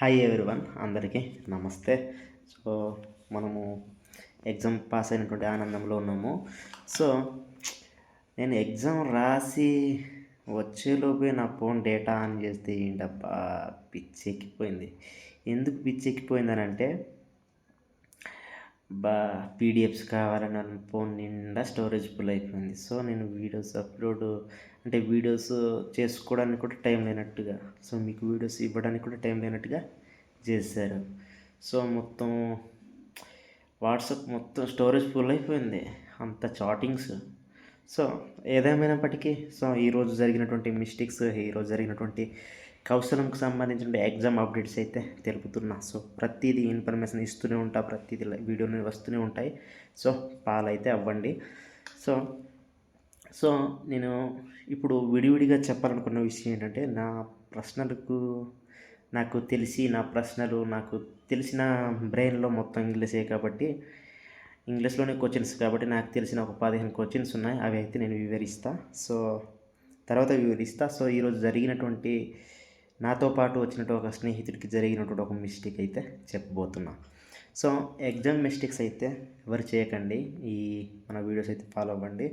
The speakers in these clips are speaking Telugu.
హాయ్ ఎవరివన్ అందరికీ నమస్తే. సో మనము ఎగ్జామ్ పాస్ అయినటువంటి ఆనందంలో ఉన్నాము. సో నేను ఎగ్జామ్ రాసి వచ్చేలోపే నా ఫోన్ డేటా ఆన్ చేస్తే ఏంటబ్బా పిచ్చెక్కిపోయింది. ఎందుకు పిచ్చెక్కిపోయిందని అంటే బా పీడిఎఫ్స్ కావాలని ఫోన్ నిండా స్టోరేజ్ ఫుల్ అయిపోయింది. సో నేను వీడియోస్ అప్లోడ్ అంటే వీడియోస్ చేసుకోవడానికి కూడా టైం లేనట్టుగా సో మీకు వీడియోస్ ఇవ్వడానికి కూడా టైం లేనట్టుగా చేశారు. సో మొత్తం వాట్సాప్ మొత్తం స్టోరేజ్ ఫుల్ అయిపోయింది అంత చాటింగ్స్. సో ఏదేమైనప్పటికీ సో ఈరోజు జరిగినటువంటి మిస్టేక్స్ ఈరోజు జరిగినటువంటి కౌశలంకి సంబంధించిన ఎగ్జామ్ అప్డేట్స్ అయితే తెలుపుతున్నా. సో ప్రతిదీ ఇన్ఫర్మేషన్ ఇస్తూనే ఉంటా ప్రతిదీ వీడియోని వస్తూనే ఉంటాయి. సో పాలైతే అవ్వండి. సో సో నేను ఇప్పుడు విడివిడిగా చెప్పాలనుకున్న విషయం ఏంటంటే నా ప్రశ్నలకు నాకు తెలిసి నా ప్రశ్నలు నాకు తెలిసిన బ్రెయిన్లో మొత్తం ఇంగ్లీషే కాబట్టి ఇంగ్లీష్లోనే క్వశ్చన్స్ కాబట్టి నాకు తెలిసిన ఒక పదిహేను క్వశ్చన్స్ ఉన్నాయి. అవి అయితే నేను వివరిస్తా. సో తర్వాత వివరిస్తా. సో ఈరోజు జరిగినటువంటి నాతో పాటు వచ్చినట్టు ఒక స్నేహితుడికి జరిగినటువంటి ఒక మిస్టేక్ అయితే చెప్పబోతున్నా. సో ఎగ్జామ్ మిస్టేక్స్ అయితే ఎవరు చేయకండి. ఈ మన వీడియోస్ అయితే ఫాలో అవ్వండి.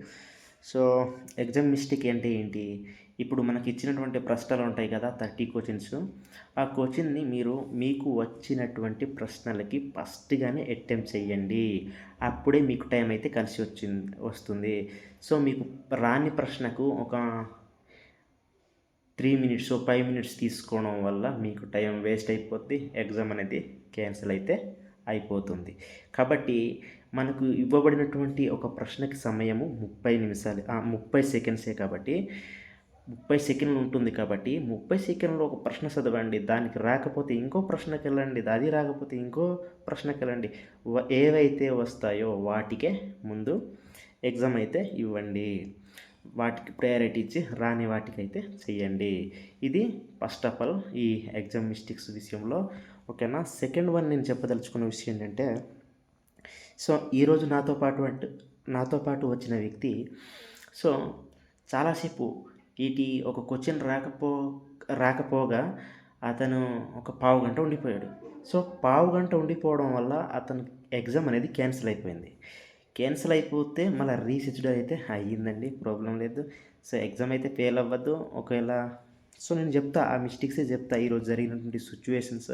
సో ఎగ్జామ్ మిస్టేక్ అంటే ఏంటి? ఇప్పుడు మనకి ఇచ్చినటువంటి ప్రశ్నలు ఉంటాయి కదా థర్టీ క్వశ్చన్స్. ఆ క్వశ్చన్ని మీరు మీకు వచ్చినటువంటి ప్రశ్నలకి ఫస్ట్గానే అటెంప్ట్ చేయండి అప్పుడే మీకు టైం అయితే కలిసి వచ్చింది వస్తుంది. సో మీకు రాని ప్రశ్నకు ఒక త్రీ మినిట్స్ ఫైవ్ మినిట్స్ తీసుకోవడం వల్ల మీకు టైం వేస్ట్ అయిపోద్ది ఎగ్జామ్ అనేది క్యాన్సిల్ అయితే అయిపోతుంది. కాబట్టి మనకు ఇవ్వబడినటువంటి ఒక ప్రశ్నకి సమయము ముప్పై నిమిషాలు ముప్పై సెకండ్సే కాబట్టి ముప్పై సెకండ్లు ఉంటుంది కాబట్టి ముప్పై సెకండ్లో ఒక ప్రశ్న చదవండి దానికి రాకపోతే ఇంకో ప్రశ్నకి వెళ్ళండి అది రాకపోతే ఇంకో ప్రశ్నకి వెళ్ళండి. ఏవైతే వస్తాయో వాటికే ముందు ఎగ్జామ్ అయితే ఇవ్వండి. వాటికి ప్రయారిటీ ఇచ్చి రాని వాటికైతే చెయ్యండి. ఇది ఫస్ట్ ఆఫ్ ఆల్ ఈ ఎగ్జామ్ మిస్టేక్స్ విషయంలో ఓకేనా? సెకండ్ వన్ నేను చెప్పదలుచుకున్న విషయం ఏంటంటే సో ఈరోజు నాతో పాటు అంటే నాతో పాటు వచ్చిన వ్యక్తి సో చాలాసేపు ఇటీ ఒక క్వశ్చన్ రాకపో రాకపోగా అతను ఒక పావు గంట ఉండిపోయాడు. సో పావు గంట ఉండిపోవడం వల్ల అతను ఎగ్జామ్ అనేది క్యాన్సిల్ అయిపోయింది. క్యాన్సిల్ అయిపోతే మళ్ళీ రీసెచ్డ్ అయితే అయ్యిందండి ప్రాబ్లం లేదు. సో ఎగ్జామ్ అయితే ఫెయిల్ అవ్వద్దు. ఒకవేళ సో నేను చెప్తా ఆ మిస్టేక్సే చెప్తా ఈరోజు జరిగినటువంటి సిచ్యువేషన్స్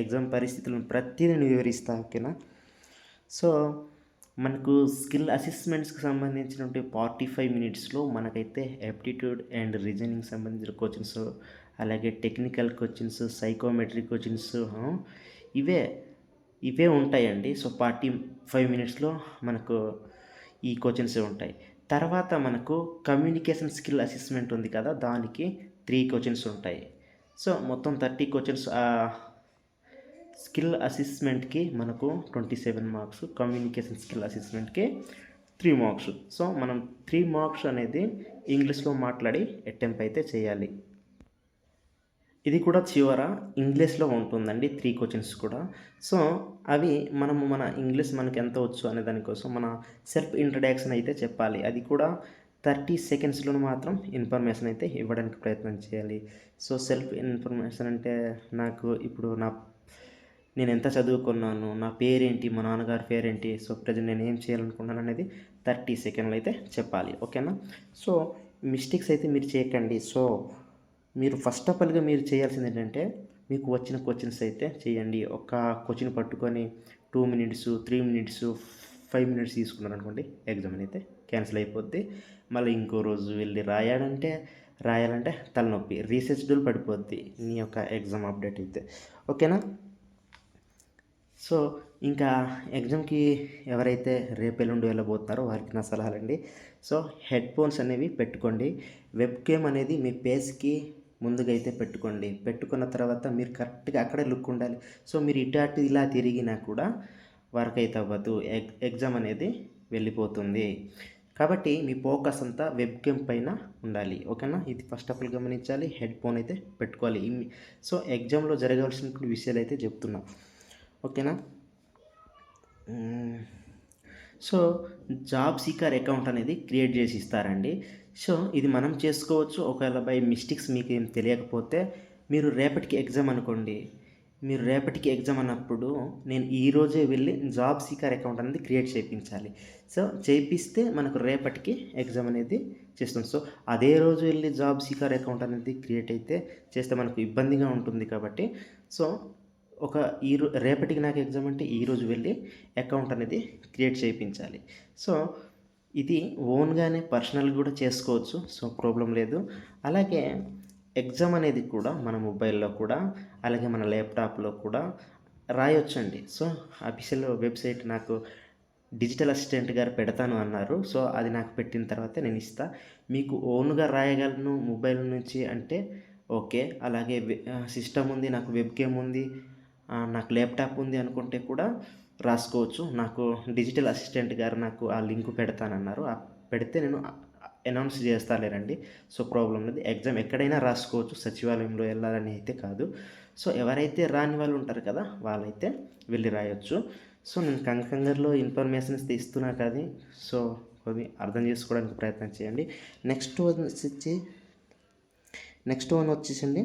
ఎగ్జామ్ పరిస్థితులను ప్రతిదీ నేను వివరిస్తా ఓకేనా? సో మనకు స్కిల్ అసెస్మెంట్స్కి సంబంధించినటువంటి ఫార్టీ ఫైవ్ మినిట్స్లో మనకైతే యాప్టిట్యూడ్ అండ్ రీజనింగ్ సంబంధించిన కోచింగ్స్ అలాగే టెక్నికల్ కోచింగ్స్ సైకోమెట్రిక్ కోచింగ్స్ ఇవే ఇవే ఉంటాయండి. సో ఫార్టీ ఫైవ్ మినిట్స్లో మనకు ఈ కోచింగ్స్ ఉంటాయి. తర్వాత మనకు కమ్యూనికేషన్ స్కిల్ అసెస్మెంట్ ఉంది కదా దానికి త్రీ కోచింగ్స్ ఉంటాయి. సో మొత్తం థర్టీ కోచింగ్స్ స్కిల్ అసెస్మెంట్కి మనకు twenty seven marks communication skill అసెస్మెంట్కి three marks. So మనం త్రీ మార్క్స్ అనేది ఇంగ్లీష్లో మాట్లాడి అటెంప్ట్ అయితే చేయాలి. ఇది కూడా చివర ఇంగ్లీష్లో ఉంటుందండి త్రీ క్వశ్చన్స్ కూడా. సో అవి మనము మన ఇంగ్లీష్ మనకి ఎంత వచ్చు అనే దానికోసం మన సెల్ఫ్ ఇంట్రడక్షన్ అయితే చెప్పాలి. అది కూడా థర్టీ సెకండ్స్లో మాత్రం ఇన్ఫర్మేషన్ అయితే ఇవ్వడానికి ప్రయత్నం చేయాలి. సో సెల్ఫ్ ఇన్ఫర్మేషన్ అంటే నాకు ఇప్పుడు నా నేను ఎంత చదువుకున్నాను నా పేరేంటి మా నాన్నగారి పేరేంటి సో ప్రజెంట్ నేను ఏం చేయాలనుకున్నాను అనేది థర్టీ సెకండ్లు అయితే చెప్పాలి ఓకేనా? సో మిస్టేక్స్ అయితే మీరు చేయకండి. సో మీరు ఫస్ట్ ఆఫ్ ఆల్గా మీరు చేయాల్సింది ఏంటంటే మీకు వచ్చిన క్వశ్చన్స్ అయితే చేయండి. ఒక క్వశ్చన్ పట్టుకొని two minutes three minutes five minutes తీసుకున్నారు అనుకోండి ఎగ్జామ్ అయితే క్యాన్సిల్ అయిపోద్ది. మళ్ళీ ఇంకో రోజు వెళ్ళి రాయాలంటే రాయాలంటే తలనొప్పి రీసెర్చ్ డూల్ పడిపోద్ది నీ యొక్క ఎగ్జామ్ అప్డేట్ అయితే ఓకేనా? సో ఇంకా ఎగ్జామ్కి ఎవరైతే రేపు ఎల్లుండి వెళ్ళబోతున్నారో వారికి నా సలహాలండి. సో హెడ్ ఫోన్స్ అనేవి పెట్టుకోండి. వెబ్ కేమ్ అనేది మీ పేస్కి ముందుగా అయితే పెట్టుకోండి. పెట్టుకున్న తర్వాత మీరు కరెక్ట్గా అక్కడే లుక్ ఉండాలి. సో మీరు ఇటు అటు ఇలా తిరిగినా కూడా వర్క్ అయితే అవ్వదు. ఎగ్ ఎగ్జామ్ అనేది వెళ్ళిపోతుంది. కాబట్టి మీ ఫోకస్ అంతా వెబ్ గేమ్ పైన ఉండాలి. ఓకేనా? ఇది ఫస్ట్ ఆఫ్ ఆల్ గమనించాలి. హెడ్ ఫోన్ అయితే పెట్టుకోవాలి. సో ఎగ్జామ్లో జరగవలసిన విషయాలు అయితే చెప్తున్నాం. ఓకేనా? సో జాబ్ సీకర్ అకౌంట్ అనేది క్రియేట్ చేసి ఇస్తారండి. సో ఇది మనం చేసుకోవచ్చు. ఒకవేళ బై మిస్టేక్స్ మీకు ఏం తెలియకపోతే మీరు రేపటికి ఎగ్జామ్ అనుకోండి. మీరు రేపటికి ఎగ్జామ్ అన్నప్పుడు నేను ఈరోజే వెళ్ళి జాబ్ సీకర్ అకౌంట్ అనేది క్రియేట్ చేయించాలి. సో చేపిస్తే మనకు రేపటికి ఎగ్జామ్ అనేది చేస్తాం. సో అదే రోజు వెళ్ళి జాబ్ సీకర్ అకౌంట్ అనేది క్రియేట్ అయితే చేస్తే మనకు ఇబ్బందిగా ఉంటుంది కాబట్టి సో ఒక ఈ రో రేపటికి నాకు ఎగ్జామ్ అంటే ఈరోజు వెళ్ళి అకౌంట్ అనేది క్రియేట్ చేయించాలి. సో ఇది ఓన్గానే పర్సనల్ కూడా చేసుకోవచ్చు. సో ప్రాబ్లం లేదు. అలాగే ఎగ్జామ్ అనేది కూడా మన మొబైల్లో కూడా అలాగే మన ల్యాప్టాప్లో కూడా రాయొచ్చండి. సో అఫీషియల్ వెబ్సైట్ నాకు డిజిటల్ అసిస్టెంట్ గారు పెడతాను అన్నారు. సో అది నాకు పెట్టిన తర్వాత నేను ఇస్తా. మీకు ఓన్గా రాయగలను మొబైల్ నుంచి అంటే ఓకే. అలాగే సిస్టమ్ ఉంది నాకు వెబ్ గేమ్ ఉంది. నాకు ల్యాప్టాప్ ఉంది అనుకుంటే కూడా రాసుకోవచ్చు. నాకు డిజిటల్ అసిస్టెంట్ గారు నాకు ఆ లింక్ పెడతానన్నారు. ఆ పెడితే నేను అనౌన్స్ చేస్తాలేరండి. సో ప్రాబ్లం లేదు. ఎగ్జామ్ ఎక్కడైనా రాసుకోవచ్చు. సచివాలయంలో వెళ్ళాలని అయితే కాదు. సో ఎవరైతే రాని వాళ్ళు ఉంటారు కదా వాళ్ళైతే వెళ్ళి రాయొచ్చు. సో నేను కంకంగర్లో ఇన్ఫర్మేషన్స్ ఇస్తున్నా కానీ సో కొద్ది అర్థం చేసుకోవడానికి ప్రయత్నం చేయండి. నెక్స్ట్ వన్ వచ్చి నెక్స్ట్ వన్ వచ్చేసండి.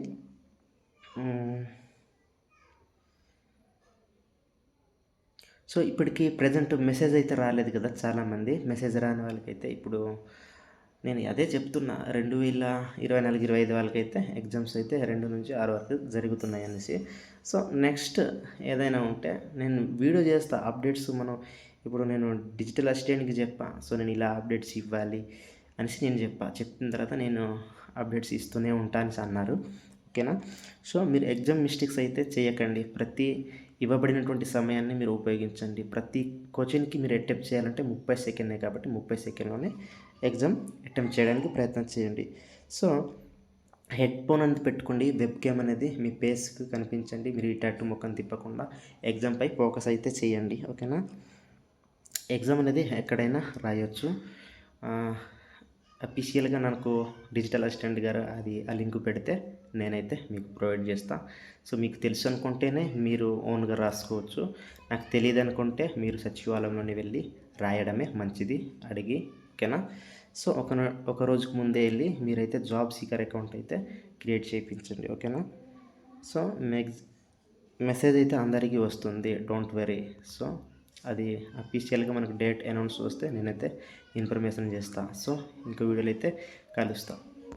సో ఇప్పటికి ప్రజెంట్ మెసేజ్ అయితే రాలేదు కదా చాలామంది. మెసేజ్ రాని వాళ్ళకైతే ఇప్పుడు నేను అదే చెప్తున్నా. రెండు వేల ఇరవై నాలుగు ఇరవై ఐదు వాళ్ళకైతే ఎగ్జామ్స్ అయితే రెండు నుంచి ఆరు వరకు జరుగుతున్నాయి అనేసి సో నెక్స్ట్ ఏదైనా ఉంటే నేను వీడియో చేస్తా. అప్డేట్స్ మనం ఇప్పుడు నేను డిజిటల్ అసిస్టెంట్కి చెప్పా. సో నేను ఇలా అప్డేట్స్ ఇవ్వాలి అనేసి నేను చెప్పా. చెప్పిన తర్వాత నేను అప్డేట్స్ ఇస్తూనే ఉంటా అనేసి అన్నారు. ఓకేనా? సో మీరు ఎగ్జామ్ మిస్టేక్స్ అయితే చేయకండి. ప్రతి ఇవ్వబడినటువంటి సమయాన్ని మీరు ఉపయోగించండి. ప్రతి క్వశ్చన్కి మీరు అటెంప్ట్ చేయాలంటే ముప్పై సెకండే కాబట్టి ముప్పై సెకండ్లోనే ఎగ్జామ్ అటెంప్ట్ చేయడానికి ప్రయత్నం చేయండి. సో హెడ్ ఫోన్ అనేది పెట్టుకోండి. వెబ్ క్యామ్ అనేది మీ పేస్కి కనిపించండి. మీరు ఇటు అటు ముఖం తిప్పకుండా ఎగ్జామ్పై ఫోకస్ అయితే చేయండి. ఓకేనా? ఎగ్జామ్ అనేది ఎక్కడైనా రాయొచ్చు. అఫీషియల్గా నాకు డిజిటల్ అసిస్టెంట్ గారు అది ఆ లింక్ పెడితే నేనైతే మీకు ప్రొవైడ్ చేస్తాను సో మీకు తెలుసు అనుకుంటేనే మీరు ఓన్గా రాసుకోవచ్చు. నాకు తెలియదు అనుకుంటే మీరు సచివాలయంలోని వెళ్ళి రాయడమే మంచిది అడిగి ఓకేనా? సో ఒక న- ఒక రోజుకు ముందే వెళ్ళి మీరైతే జాబ్ సీకర్ అకౌంట్ అయితే క్రియేట్ చేయించండి ఓకేనా? సో మెగ్జ్ మెసేజ్ అయితే అందరికీ వస్తుంది డోంట్ వెరీ. సో అది అఫీషియల్గా మనకు డేట్ అనౌన్స్ వస్తే నేనైతే ఇన్ఫర్మేషన్ చేస్తాను సో ఇంకో వీడియోలో అయితే కలుస్తాను